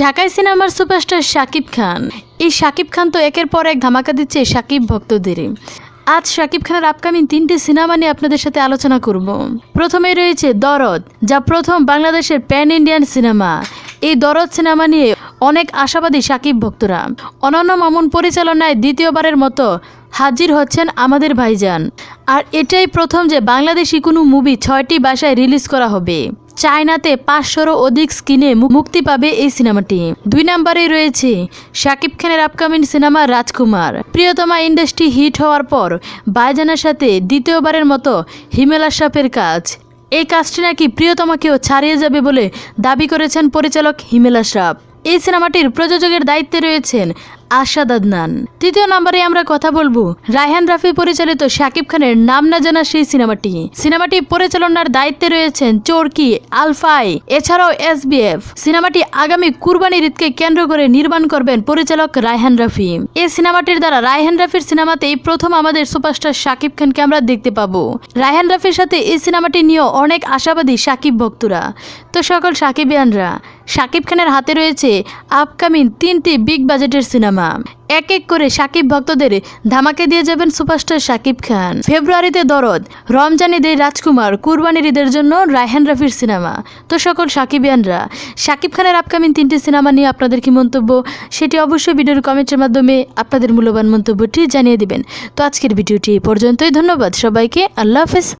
ঢাকাই সিনেমার সুপারস্টার শাকিব খান। এই শাকিব খান তো একের পর এক ধামাকা দিচ্ছে শাকিব ভক্তদের। আজ শাকিব খানের আপকামিং তিনটি সিনেমা নিয়ে আপনাদের সাথে আলোচনা করব। প্রথমে রয়েছে দরদ, যা প্রথম বাংলাদেশের প্যান ইন্ডিয়ান সিনেমা। এই দরদ সিনেমা নিয়ে অনেক আশাবাদী শাকিব ভক্তরা। অনন্য মামুন পরিচালনায় দ্বিতীয়বারের মতো হাজির হচ্ছেন আমাদের ভাইজান। আর এটাই প্রথম যে বাংলাদেশি কোনো মুভি ছয়টি ভাষায় রিলিজ করা হবে। চায়নাতে পাঁচশোরও অধিক স্ক্রিনে মুক্তি পাবে এই সিনেমাটি। দুই নম্বরে রয়েছে শাকিব খানের আপকামিং সিনেমা রাজকুমার। প্রিয়তমা ইন্ডাস্ট্রি হিট হওয়ার পর ভাইজানের সাথে দ্বিতীয়বারের মতো হিমেলা আশরাফের কাজ। এই কাজটি নাকি প্রিয়তমাকেও ছাড়িয়ে যাবে বলে দাবি করেছেন পরিচালক হিমেলা আশরাফ এই সিনেমাটির প্রযোজকের দায়িত্বে রয়েছেন আশাদ আদনান। তৃতীয় নম্বরে আমরা কথা বলব, রায়হান রাফি পরিচালিত শাকিব খানের নাম না জানা সেই সিনেমাটি। সিনেমাটি পরিচালনার দায়িত্বে রয়েছেন চোরকি আলফাই, এছাড়াও এসবিএফ। সিনেমাটি আগামী কুরবানির ঈদকে কেন্দ্র করে নির্মাণ করবেন পরিচালক রায়হান রাফি। এই সিনেমাটির দ্বারা রায়হান রাফির সিনেমাতেই প্রথম আমাদের সুপারস্টার শাকিব খানকে আমরা দেখতে পাবো। রায়হান রাফির সাথে এই সিনেমাটি নিয়েও অনেক আশাবাদী শাকিব ভক্তরা। তো সকল সাকিবিয়ানরা শাকিব খানের হাতে রয়েছে আপকামিং তিনটি বিগ বাজেটের সিনেমা। এক এক করে সাকিব ভক্তদের ধামাকে দিয়ে যাবেন সুপারস্টার শাকিব খান। ফেব্রুয়ারিতে দরদ, রমজান ঈদে রাজকুমার কুরবানির ঈদের জন্য রায়হান রাফির সিনেমা। তো সকল সাকিবিয়ানরা শাকিব খানের আপকামিং তিনটি সিনেমা নিয়ে আপনাদের কি মন্তব্য? সেটি অবশ্যই ভিডিওর কমেন্টের মাধ্যমে আপনাদের মূল্যবান মন্তব্যটি জানিয়ে দিবেন। তো আজকের ভিডিওটি এই পর্যন্তই। ধন্যবাদ সবাইকে। আল্লাহ হাফেজ।